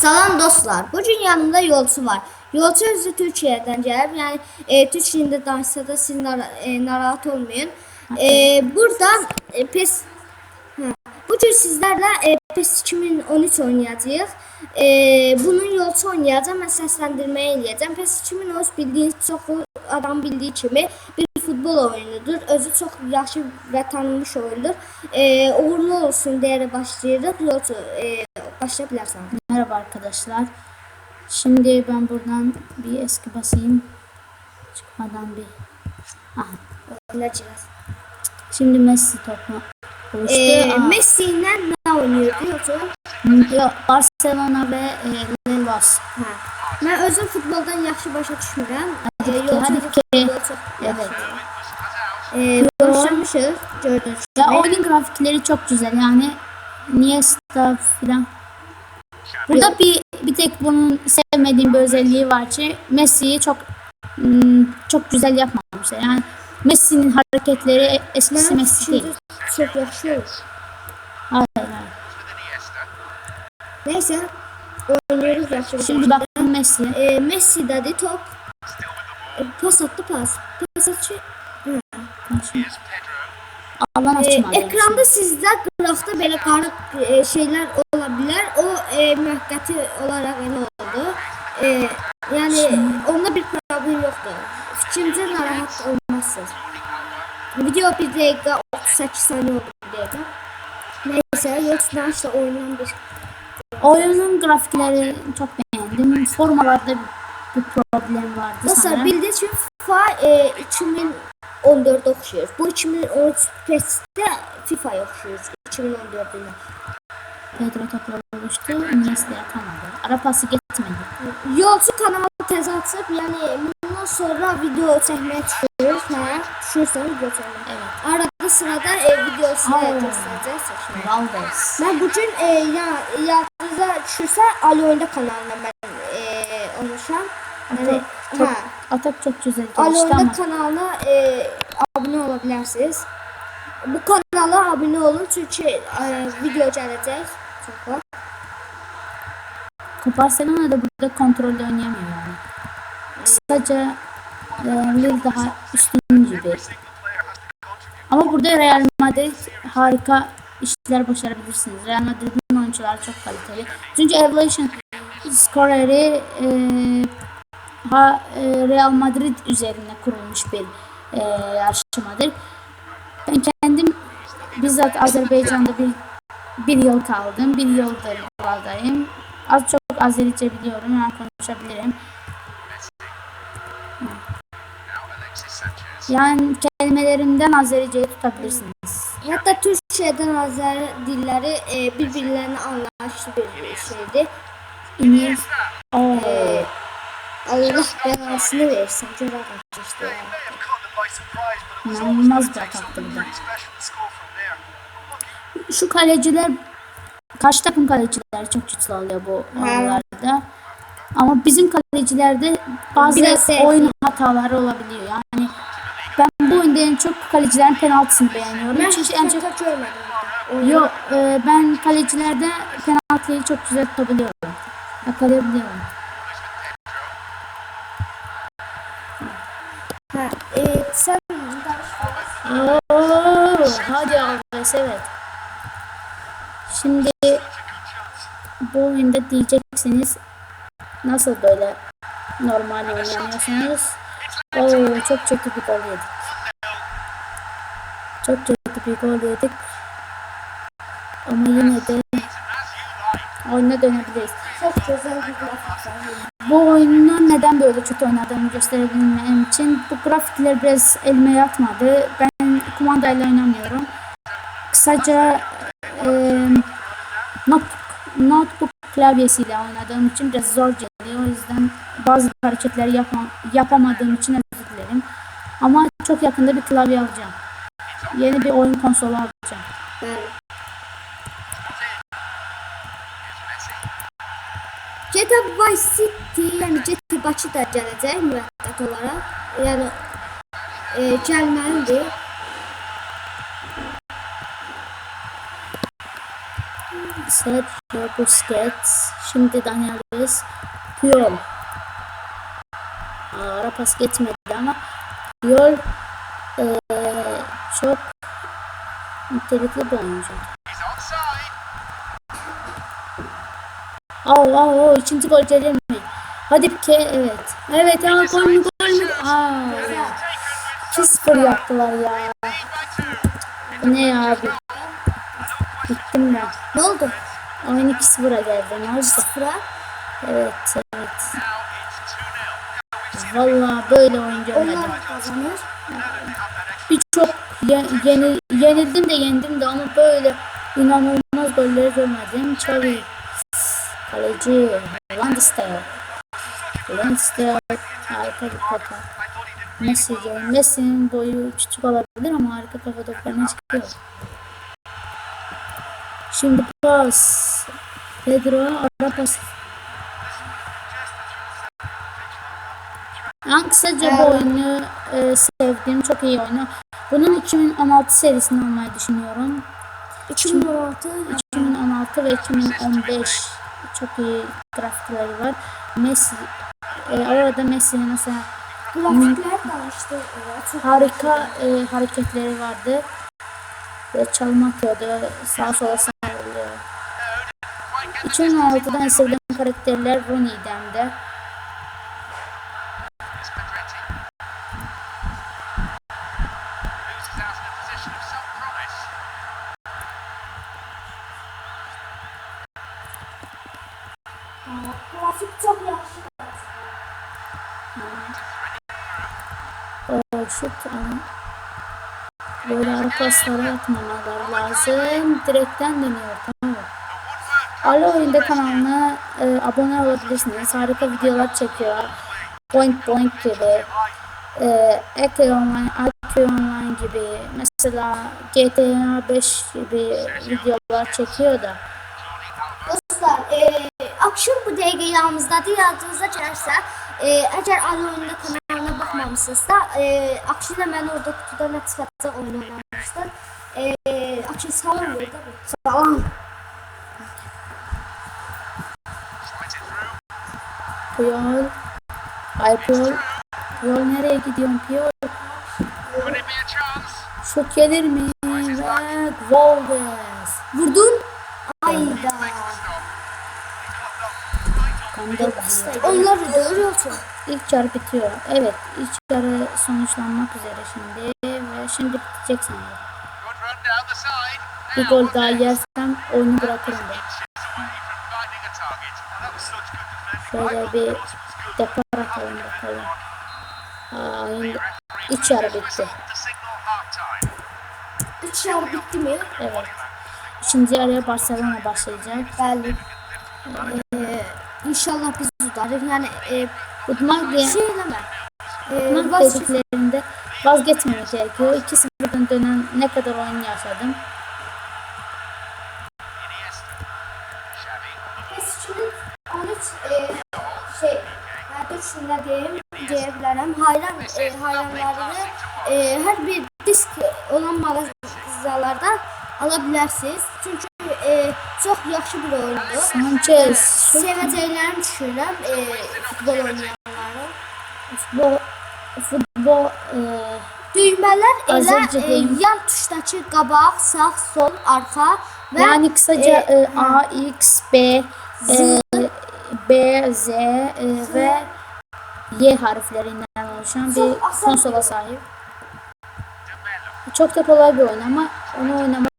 Salam dostlar. Bugün yanımda yolcu var. Yolcu özü Türkiye'den gelip yani e, Türk dilinde danışsa da siz nara- e, narahat olmayın. E, burada e, PES Ha, Bugün sizlerle e, PES 2013 oynayacağız. E, bunun yolcu oynayacağım. Ben seslendirmeye eləyəcəm. PES 2013 bildiğiniz çox adam bildiği kimi bir futbol oyunudur. Özü çox yaxşı və tanınmış oyundur. E, uğurlu olsun deyərək başlayırıq. Yolcu e, başlaya bilərsən. Merhaba arkadaşlar. Şimdi ben buradan bir eski basayım. Çıkmadan bir. Aha. Şimdi Messi topu buluştu. E, Aa, Messi ilə nə oynayırdı yolcu? Yok, Barcelona ve e, Levas. Ha. Mən özüm futboldan yaxşı başa düşmürəm. Hadi ki, yolcu hadi ki. Evet. E, başlamışıq gördüğünüz Ya oyunun grafikleri çok güzel yani. Iniesta filan. Burada bir bir tek bunun sevmediğim bir özelliği var ki Messi'yi çok hmm, çok güzel yapmamışlar. Yani Messi'nin hareketleri eskisi Mənim Messi değil. yaxşı olur. Hayır, hayır. Neyse oynuyoruz yaxşı. bir Şimdi bakın Messi. e, Messi'dədir top. E, pas attı pas. Pas atı. Allah E, açmadı. ekranda sizdə qıraqda belə qarı e, şeylər ola bilər. O e, müvəqqəti olaraq elə oldu. E, yəni onda bir problem yoxdur. Fikrimcə narahat olmazsınız. Video 1 dəqiqə 38 saniyə oldu bir dəqiqə. Neyse, yoksa işte oynanan bir Oyunun grafikleri çok beğendim. Formalarda bir problem vardı sanırım. bildiğiniz gibi FIFA e, 2014 oxşuyur. Bu 2013 PES'te FIFA'ya oxşuyur 2014'üne. Pedro topla buluştu. Iniesta'ya atamadı. Ara pası geçmedi. Yolcu kanalı tez açıb, yəni bundan sonra video çəkməyə çıxıyoruz, hə? Düşürsən video çəkməyə. Evet. Arada sırada e, videosunu göstərəcək çəkməyə. Valdes. Mən bugün e, ya yadınıza düşürsə Ali Oyunda kanalına mən e, olmuşam. Yəni, Çok, hə. atak çok güzel Ali gelişti Oyunda ama kanalına e, abone olabilirsiniz. Bu kanala abone olun çünkü e, video gelecek. Çok var. Barcelona da burada kontrollü oynayamıyor yani. Kısaca e, Lille daha üstün gibi. Ama burada Real Madrid harika işler başarabilirsiniz. Real Madrid'in oyuncuları çok kaliteli. Çünkü Evolution skoreri e, ha, e, Real Madrid üzerine kurulmuş bir e, yarışmadır. Ben kendim bizzat Azerbaycan'da bir bir yıl kaldım. Bir yıldır buradayım. Az çok Azerice biliyorum. Yani konuşabilirim. Yani kelimelerimden Azerice'yi tutabilirsiniz. Hatta Türkçeden Azer dilleri e, birbirlerine anlaşlı bir şeydi. İngiliz. Oo. E, Allah belasını versin. Göre işte. İnanılmaz bir da. Şu kaleciler kaç takım kaleciler çok güçlü oluyor bu oyunlarda. Ama bizim kalecilerde bazı Biraz oyun hataları olabiliyor. Yani ben bu oyunda en çok kalecilerin penaltısını beğeniyorum. Ben Çünkü en çok çok görmedim. Yok e, ben kalecilerde penaltıyı çok güzel tutabiliyorum. Yakalayabiliyorum. Ha, e, sen Oo, hadi Alves evet. Şimdi bu oyunda diyeceksiniz nasıl böyle normal oynayamıyorsunuz? Oo, çok kötü bir gol yedik. Çok kötü bir gol yedik. Ama yine de oyuna dönebiliriz. çok güzel bir. Bu oyunu neden böyle kötü oynadığımı gösterebilmem için bu grafikler biraz elime yatmadı. Ben kumandayla oynamıyorum. Kısaca e, notebook, notebook klavyesiyle oynadığım için biraz zor geliyor. O yüzden bazı hareketleri yapam yapamadığım için özür dilerim. Ama çok yakında bir klavye alacağım. Yeni bir oyun konsolu alacağım. Ben. GTA Vice City, yani GTA Bakı da gələcək müvəqqət olaraq. Yəni e, gəlməlidir. Sergio Busquets. Şimdi Daniel Alves. Puyol. Ara pas geçmedi ama Puyol eee, çok nitelikli bir oyuncu. Au au au ikinci gol gelir mi? Hadi ke evet. Evet ama gol mü gol mü? Aa, 2-0 yaptılar ya. Ne abi? Bittim ben. Ne oldu? Oyun 2-0'a geldi. Ne oldu? Sıfıra. Evet evet. Valla böyle görmedim. Onlar kazanır. Birçok ye- yeni, yenildim de yendim de ama böyle inanılmaz golleri görmedim. Xavi, kaleci, Landstedt, Landstedt harika bir kafa. Messi, Messi'nin boyu küçük olabilir ama harika kafa toplarına çıkıyor. Şimdi pas. Pedro ara pas. Ben kısaca bu oyunu e, sevdim. Çok iyi oyunu. Bunun 2016 serisini almayı düşünüyorum. 2016. 2016 ve 2015 çok iyi grafikleri var. Messi e, orada Messi'nin mesela Grafikler de işte evet. Harika e, hareketleri vardı. Ve çalma atıyordu. Sağa sola. 2016'da en sevdiğim karakterler Rooney'den de. grafik çok yaxşı. O şut ama böyle ara paslara yatmamalar lazım. Direkten dönüyor Alo Oyunda kanalına e, abone olabilirsiniz. Harika videolar çekiyorlar. Point Point gibi. E, Eke Online, IQ Online gibi. Mesela GTA 5 gibi videolar çekiyor da. Dostlar, e, akşam bu dəqiqə yanımızdadır. Yadınıza gələrsə, e, əgər Ali Oyunda kanalına baxmamısınızsa, e, Akşin də mən orada kutuda nə çıxacaq oyun oynamışdım. E, Akşin salam də. Salam. Puyol. Ay Puyol. Puyol nereye gidiyorsun Puyol? Şut gelir mi? Ve Voldes. Vurdun. Ayda. Onlar da görüyorsun. İlk yarı bitiyor. Evet, ilk yarı sonuçlanmak üzere şimdi ve şimdi bitecek sanırım. Bir gol daha yersem oyunu bırakırım ben. Şöyle bir depar atalım bakalım. Aa, oyun iç yarı bitti. Üç yarı bitti mi? Evet. İkinci yarıya Barcelona başlayacak. Bəli. E, inşallah biz tutarıq. Yəni e, Udmak diye şey eləmə. E, Udmak vaz- dediklerinde vazgeçmemek gerekiyor. 2-0'dan dönen ne kadar oyun yaşadım. Şunu diyeyim diyebilirim. Hayran e, hayranlarını e, her bir disk olan mağazalardan alabilirsiniz. Çünkü e, çok yaxşı bir oyundu. Sanchez. Sevəcəklərini düşünürəm e, futbol oynayanların. Futbol, futbol e, Düymələr elə e, yan tuşdakı qabaq, sağ, sol, arxa və yani kısaca e, e, A, X, B, e, B, Z e, ve Y harflerinden oluşan bir konsola sahip. Çok da kolay bir oyun ama onu oynamak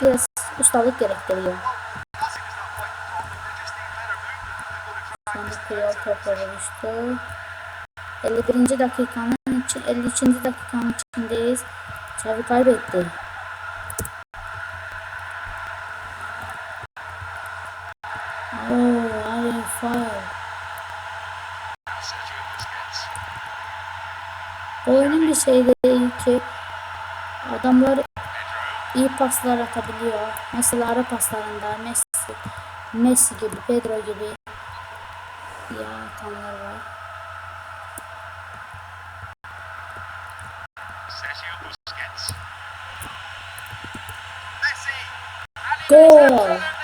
biraz ustalık gerektiriyor. Sonra Puyol toplara düştü. 51. dakikanın için 53. dakikanın içindeyiz. Xavi kaybetti. Bir şeyleri ki adamlar iyi paslar atabiliyor. Mesela ara paslarında Messi, Messi gibi, Pedro gibi ya atanlar var. Gol!